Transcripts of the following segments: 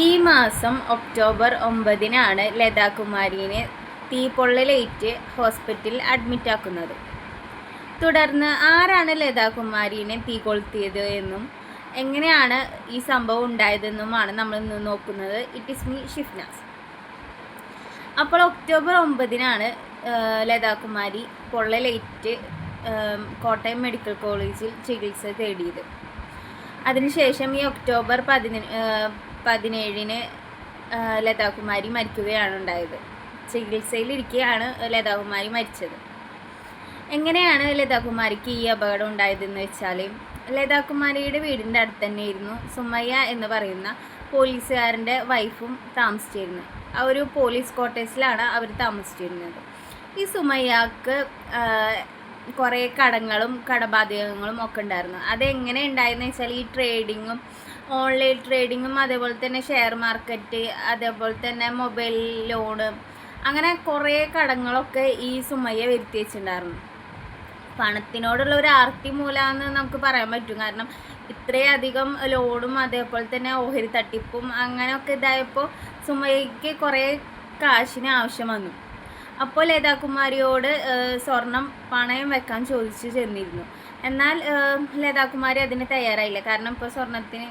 ഈ മാസം ഒക്ടോബർ ഒമ്പതിനാണ് ലതാകുമാരിനെ തീപ്പൊള്ളലേറ്റ് ഹോസ്പിറ്റലിൽ അഡ്മിറ്റാക്കുന്നത് തുടർന്ന് ആരാണ് ലതാകുമാരിനെ തീ കൊളുത്തിയത് എന്നും എങ്ങനെയാണ് ഈ സംഭവം ഉണ്ടായതെന്നുമാണ് നമ്മൾ ഇന്ന് നോക്കുന്നത്. ഇറ്റ് ഇസ് മീ ഷിഫ്നാസ് അപ്പോൾ ഒക്ടോബർ ഒമ്പതിനാണ് ലതാകുമാരി പൊള്ളലേറ്റ് കോട്ടയം മെഡിക്കൽ കോളേജിൽ ചികിത്സ തേടിയത്. അതിനുശേഷം ഈ ഒക്ടോബർ പതിന പതിനേഴിന് ലതാകുമാരി മരിക്കുകയാണ് ഉണ്ടായത്. ചികിത്സയിലിരിക്കുകയാണ് ലതാകുമാരി മരിച്ചത്. എങ്ങനെയാണ് ലതാകുമാരിക്ക് ഈ അപകടം ഉണ്ടായതെന്ന് വെച്ചാൽ ലതാകുമാരിയുടെ വീടിന്റെ അടുത്ത് തന്നെയായിരുന്നു സുമയ്യ എന്ന് പറയുന്ന പോലീസുകാരന്റെ വൈഫും താമസിച്ചിരുന്നത്. ആ ഒരു പോലീസ് ക്വാർട്ടേഴ്സിലാണ് അവർ താമസിച്ചിരുന്നത്. ഈ സുമയ്യക്ക് കുറേ കടങ്ങളും കടബാധ്യതകളും ഒക്കെ ഉണ്ടായിരുന്നു. അതെങ്ങനെ ഉണ്ടായെന്ന് വെച്ചാൽ ഈ ട്രേഡിങ്ങും ഓൺലൈൻ ട്രേഡിങ്ങും അതേപോലെ തന്നെ ഷെയർ മാർക്കറ്റ് അതേപോലെ തന്നെ മൊബൈൽ ലോണ് അങ്ങനെ കുറേ കടങ്ങളൊക്കെ ഈ സുമയ്യ വരുത്തി വെച്ചിട്ടുണ്ടായിരുന്നു. പണത്തിനോടുള്ള ഒരു ആർത്തി മൂലമെന്ന് നമുക്ക് പറയാൻ പറ്റും. കാരണം ഇത്രയധികം ലോണും അതേപോലെ തന്നെ ഓഹരി തട്ടിപ്പും അങ്ങനെയൊക്കെ ഇതായപ്പോൾ സുമയ്യക്ക് കുറേ കാശിന് ആവശ്യം വന്നു. അപ്പോൾ ലതാകുമാരിയോട് സ്വർണം പണയം വെക്കാൻ ചോദിച്ചു ചെന്നിരുന്നു. എന്നാൽ ലതാകുമാരി അതിന് തയ്യാറായില്ല. കാരണം ഇപ്പോൾ സ്വർണത്തിന്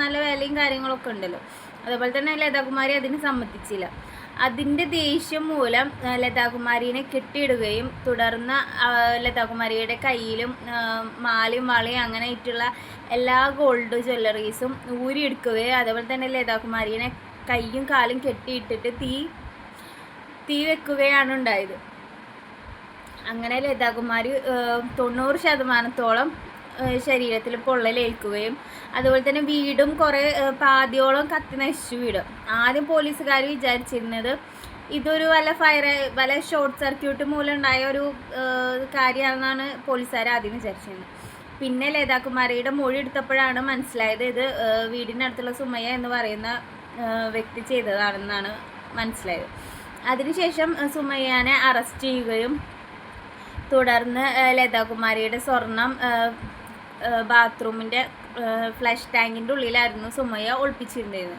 നല്ല വിലയും കാര്യങ്ങളൊക്കെ ഉണ്ടല്ലോ. അതുപോലെ തന്നെ ലതാകുമാരി അതിന് സമ്മതിച്ചില്ല. അതിന്റെ ദേഷ്യം മൂലം ലതാകുമാരിനെ കെട്ടിയിടുകയും തുടർന്ന് ലതാകുമാരിയുടെ കയ്യിലും മാലയും വളയും അങ്ങനെ ആയിട്ടുള്ള എല്ലാ ഗോൾഡ് ജ്വല്ലറീസും ഊരിയെടുക്കുകയും അതുപോലെ തന്നെ ലതാകുമാരിനെ കയ്യും കാലും കെട്ടിയിട്ടിട്ട് തീ തീ വെക്കുകയാണ് ഉണ്ടായത് അങ്ങനെ ലതാകുമാരി തൊണ്ണൂറ് ശതമാനത്തോളം ശരീരത്തിൽ പൊള്ളലേൽക്കുകയും അതുപോലെ തന്നെ വീടും കുറേ പാതിയോളം കത്തി നശിച്ചു വീടും. ആദ്യം പോലീസുകാർ വിചാരിച്ചിരുന്നത് ഇതൊരു വല്ല ഫയർ വല്ല ഷോർട്ട് സർക്യൂട്ട് മൂലം ഉണ്ടായ ഒരു കാര്യമാണെന്നാണ് പോലീസുകാർ ആദ്യം വിചാരിച്ചിരുന്നത്. പിന്നെ ലതാകുമാരിയുടെ മൊഴി എടുത്തപ്പോഴാണ് മനസ്സിലായത് ഇത് വീടിനടുത്തുള്ള സുമയ്യ എന്ന് പറയുന്ന വ്യക്തി ചെയ്തതാണെന്നാണ് മനസ്സിലായത്. അതിനുശേഷം സുമയ്യാനെ അറസ്റ്റ് ചെയ്യുകയും തുടർന്ന് ലതാകുമാരിയുടെ സ്വർണം ബാത്റൂമിന്റെ ഫ്ലഷ് ടാങ്കിന്റെ ഉള്ളിലായിരുന്നു സുമയ്യ ഒളിപ്പിച്ചിരുന്നത്.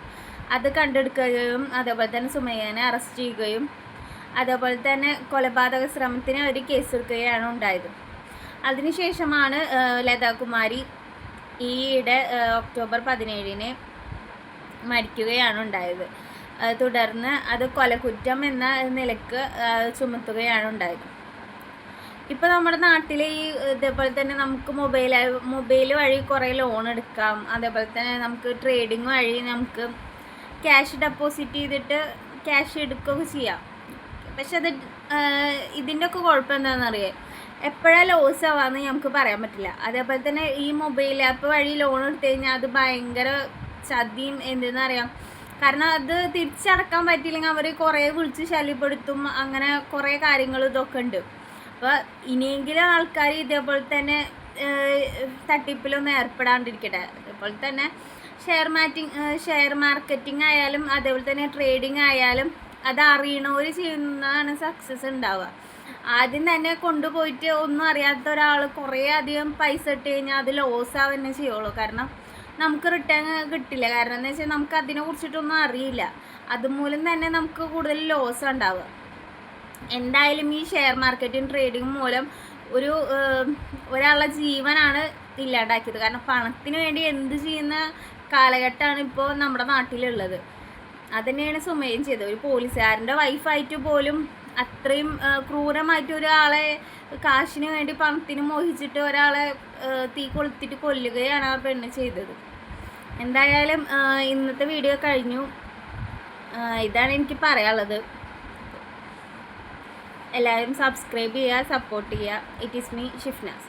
അത് കണ്ടെടുക്കുകയും അതേപോലെ തന്നെ സുമയ്യനെ അറസ്റ്റ് ചെയ്യുകയും അതേപോലെ തന്നെ കൊലപാതക ശ്രമത്തിന് അവർ കേസെടുക്കുകയാണ് ഉണ്ടായത്. അതിനുശേഷമാണ് ലതാകുമാരി ഈയിടെ ഒക്ടോബർ പതിനേഴിന് മരിക്കുകയാണ് ഉണ്ടായത്. തുടർന്ന് അത് കൊലക്കുറ്റം എന്ന നിലയ്ക്ക് ചുമത്തുകയാണ് ഉണ്ടായത്. ഇപ്പോൾ നമ്മുടെ നാട്ടിൽ ഈ ഇതേപോലെ തന്നെ നമുക്ക് മൊബൈൽ മൊബൈൽ വഴി കുറേ ലോൺ എടുക്കാം. അതേപോലെ തന്നെ നമുക്ക് ട്രേഡിങ് വഴി നമുക്ക് ക്യാഷ് ഡെപ്പോസിറ്റ് ചെയ്തിട്ട് ക്യാഷ് എടുക്കുകയൊക്കെ ചെയ്യാം. പക്ഷെ അത് ഇതിന്റെ ഒക്കെ കുഴപ്പം അറിയേ എപ്പോഴാണ് ലോസ് ആവാന്ന് നമുക്ക് പറയാൻ പറ്റില്ല. അതേപോലെ തന്നെ ഈ മൊബൈൽ ആപ്പ് വഴി ലോൺ എടുത്തു കഴിഞ്ഞാൽ അത് ഭയങ്കര ചതിയും എന്തെന്നറിയാം? കാരണം അത് തിരിച്ചടക്കാൻ പറ്റിയില്ലെങ്കിൽ അവർ കുറേ വിളിച്ച് ശല്യപ്പെടുത്തും അങ്ങനെ കുറേ കാര്യങ്ങൾ ഇതൊക്കെ ഉണ്ട്. അപ്പോൾ ഇനിയെങ്കിലും ആൾക്കാർ ഇതേപോലെ തന്നെ തട്ടിപ്പിലൊന്നും ഏർപ്പെടാണ്ടിരിക്കട്ടെ. അതേപോലെ തന്നെ ഷെയർ മാറ്റിങ് ഷെയർ മാർക്കറ്റിംഗ് ആയാലും അതേപോലെ തന്നെ ട്രേഡിംഗ് ആയാലും അത് അറിയണവർ ചെയ്യുന്നതാണ് സക്സസ് ഉണ്ടാവുക. ആദ്യം തന്നെ കൊണ്ടുപോയിട്ട് ഒന്നും അറിയാത്ത ഒരാൾ കുറേ അധികം പൈസ ഇട്ട് കഴിഞ്ഞാൽ അത് ലോസ് ആവുക തന്നെ ചെയ്യുള്ളൂ. കാരണം നമുക്ക് റിട്ടേൺ കിട്ടില്ല. കാരണം എന്താ വെച്ചാൽ നമുക്ക് അതിനെ കുറിച്ചിട്ടൊന്നും അറിയില്ല. അതുമൂലം തന്നെ നമുക്ക് കൂടുതൽ ലോസ് ഉണ്ടാവുക. എന്തായാലും ഈ ഷെയർ മാർക്കറ്റും ട്രേഡിങ്ങും മൂലം ഒരു ഒരാളുടെ ജീവനാണ് ഇല്ലാണ്ടാക്കിയത്. കാരണം പണത്തിന് വേണ്ടി എന്ത് ചെയ്യുന്ന കാലഘട്ടമാണ് ഇപ്പോൾ നമ്മുടെ നാട്ടിലുള്ളത്. അതുതന്നെയാണ് സുമയും ചെയ്തത്. ഒരു പോലീസുകാരന്റെ വൈഫായിട്ട് പോലും അത്രയും ക്രൂരമായിട്ട് ഒരാളെ കാശിന് വേണ്ടി പണത്തിന് മോഹിച്ചിട്ട് ഒരാളെ തീ കൊളുത്തിട്ട് കൊല്ലുകയാണ് ആ പെണ്ണ് ചെയ്തത്. എന്തായാലും ഇന്നത്തെ വീഡിയോ കഴിഞ്ഞു. ഇതാണ് എനിക്ക് പറയാനുള്ളത്. എല്ലാവരും സബ്സ്ക്രൈബ് ചെയ്യുക സപ്പോർട്ട് ചെയ്യുക. It is me Shifnas